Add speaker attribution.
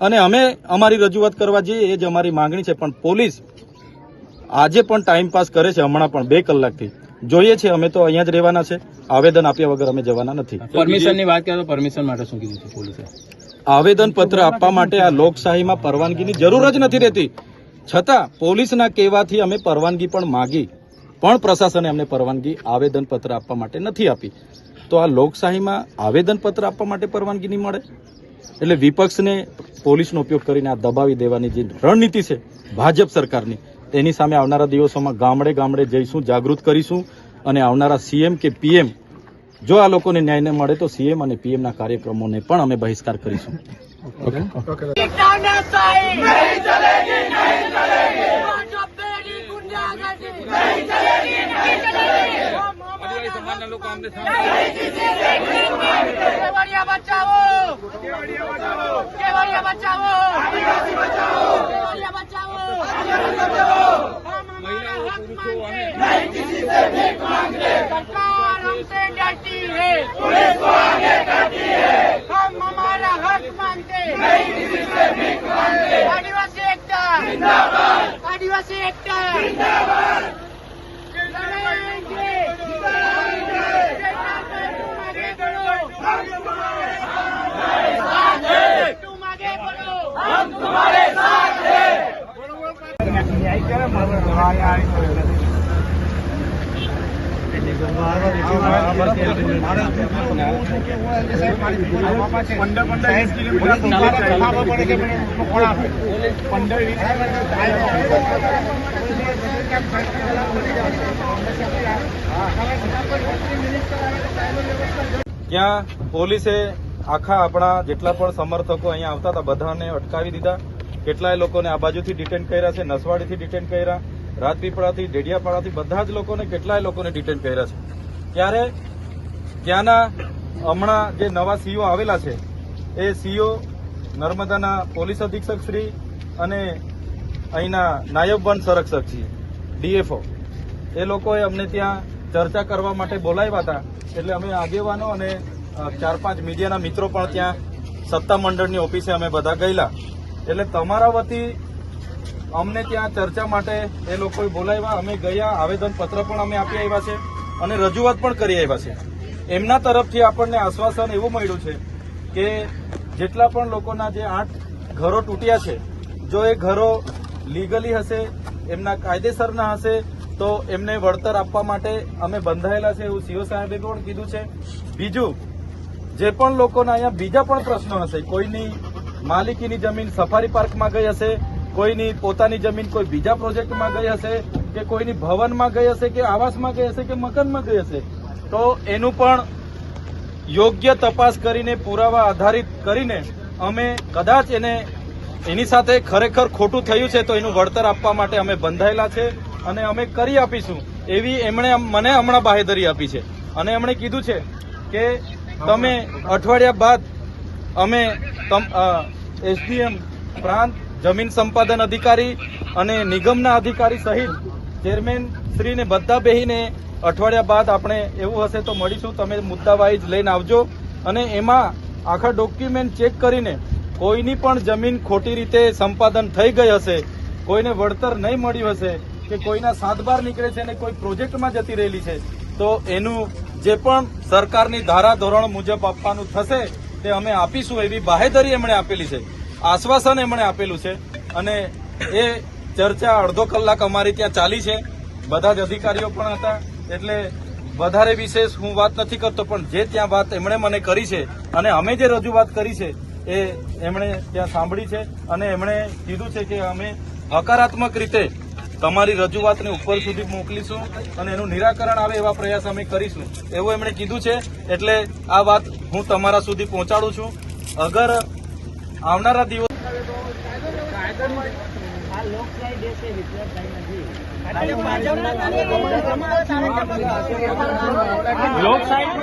Speaker 1: અને અમે અમારી રજૂઆત કરવા જઈએ એ જ અમારી માંગણી છે પણ પોલીસ આજે પણ ટાઈમ પાસ કરે છે હમણાં પણ બે કલાકથી. જોઈએ છે અમે તો અહીંયા જ રહેવાના છે. આવેદન આપ્યા વગર અમે જવાના નથી.
Speaker 2: પરમિશનની વાત કરીએ તો પરમિશન માટે શું કીધું છે પોલીસે?
Speaker 1: આવેદન પત્ર આપવા માટે આ લોકશાહીમાં પરવાનગીની જરૂર જ નથી રહેતી. છતાં પોલીસના કહેવાથી અમે પરવાનગી પણ માગી પણ પ્રશાસને અમને પરવાનગી આવેદન પત્ર આપવા માટે નથી આપી. તો આ લોકશાહીમાં આવેદન પત્ર આપવા માટે પરવાનગી નહીં મળે? એટલે વિપક્ષને પોલીસનો ઉપયોગ કરીને આ દબાવી દેવાની જે રણનીતિ છે ભાજપ સરકારની એની સામે આવનારા દિવસોમાં ગામડે ગામડે જઈશું જાગૃત કરીશું અને આવનારા સીએમ કે પીએમ જો આ લોકોને ન્યાય ન મળે તો સીએમ અને પીએમના કાર્યક્રમોને પણ અમે બહિષ્કાર કરીશું.
Speaker 3: નહીં हमारे नहीं किसी से भीख मांगते केवड़िया बचाओ केवड़िया बचाओ केवड़िया बचाओ आदिवासी बचाओ केवड़िया बचाओ आदिवासी बचाओ हम हमारा हक मांगते नहीं किसी से भीख मांगते सरकार हमसे डरती है पुलिस को आगे करती है हम हमारा हक मांगते नहीं किसी से भीख मांगते आदिवासी एकता जिंदाबाद आदिवासी एकता जिंदाबाद तुम्हारे साथ है
Speaker 1: क्या होली આખા આપણા જેટલા પણ સમર્થકો અહીંયા આવતા હતા, બધાને અટકાવી દીધા. કેટલાય લોકોને આ બાજુથી ડિટેન કર્યા છે, નસવાડીથી ડિટેન કર્યા, રાજપીપળાથી, ડેડિયાપાડાથી, બધા જ લોકોને કેટલાય લોકોને ડિટેન કર્યા છે. ત્યારે ત્યાંના હમણાં જે નવા સીઓ આવેલા છે, એ સીઓ નર્મદાના પોલીસ અધિક્ષક શ્રી અને અહીંના નાયબ વન સંરક્ષક છીએ, ડીએફઓ. એ લોકોએ અમને ત્યાં ચર્ચા કરવા માટે બોલાવ્યા હતા, એટલે અમે આગેવાનો અને ચાર પાંચ મીડિયાના મિત્રો પણ ત્યાં સત્તા મંડળની ઓફિસે અમે બધા ગયેલા. એટલે તમારા વતી અમને ત્યાં ચર્ચા માટે એ લોકોએ બોલાવ્યા. અમે ગયા આવેદન પત્ર પણ અમે આપી આવ્યા છે અને રજૂઆત પણ કરી આવ્યા છે. એમના તરફથી આપણને આશ્વાસન એવું મળ્યું છે કે જેટલા પણ લોકોના જે આઠ ઘરો તૂટ્યા છે, જો એ ઘરો લીગલી હશે, એમના કાયદેસરના હશે, તો એમને વળતર આપવા માટે અમે બંધાયેલા છે એવું સીઓ સાહેબે પણ કીધું છે. બીજું જે પણ લોકોના અહીંયા બીજા પણ પ્રશ્નો હશે, કોઈની માલિકીની જમીન સફારી પાર્કમાં ગઈ હશે, કોઈની પોતાની જમીન કોઈ બીજા પ્રોજેક્ટમાં ગઈ હશે, કે કોઈની ભવનમાં ગઈ હશે, કે આવાસમાં ગઈ હશે, કે મકાનમાં ગઈ હશે, તો એનું પણ યોગ્ય તપાસ કરીને, પુરાવા આધારિત કરીને અમે કદાચ એને એની સાથે ખરેખર ખોટું થયું છે, તો એનું વળતર આપવા માટે અમે બંધાયેલા છે અને અમે કરી આપીશું, એવી એમણે મને હમણાં બાહેધરી આપી છે. અને એમણે કીધું છે કે તમે અઠવાડિયા બાદ અમે એસડીએમ પ્રાંત જમીન સંપાદન અધિકારી અને નિગમના અધિકારી સહિત ચેરમેન શ્રીને બધા બેહીને અઠવાડિયા બાદ આપણે એવું હશે તો મળીશું. તમે મુદ્દા વાઇઝ લઈને આવજો અને એમાં આખા ડોક્યુમેન્ટ ચેક કરીને કોઈની પણ જમીન ખોટી રીતે સંપાદન થઈ ગઈ હશે, કોઈને વળતર નહીં મળ્યું હશે કે કોઈના સાત બાર નીકળે છે અને કોઈ પ્રોજેક્ટમાં જતી રહેલી છે તો એનું જે પણ સરકારની ધારા ધોરણ મુજબ આપવાનું થશે, તે અમે આપીશું એવી બાહેધરી એમણે આપેલી છે. આશ્વાસન એમણે આપેલું છે. અને એ ચર્ચા અડધો કલાક અમારી ત્યાં ચાલી છે. બધા જ અધિકારીઓ પણ હતા. એટલે વધારે વિશેષ હું વાત નથી કરતો, પણ જે ત્યાં વાત એમણે મને કરી છે અને અમે જે રજૂઆત કરી છે, એ એમણે ત્યાં સાંભળી છે. અને એમણે કીધું છે કે અમે હકારાત્મક રીતે તમારી રજૂઆતને ઉપર સુધી મોકલીશું અને એનું નિરાકરણ આવે એવા પ્રયાસ અમે કરીશું એવું એમણે કીધું છે એટલે આ વાત હું તમારા સુધી પહોંચાડું છું અગર આવનારા દિવસ લોકશાહી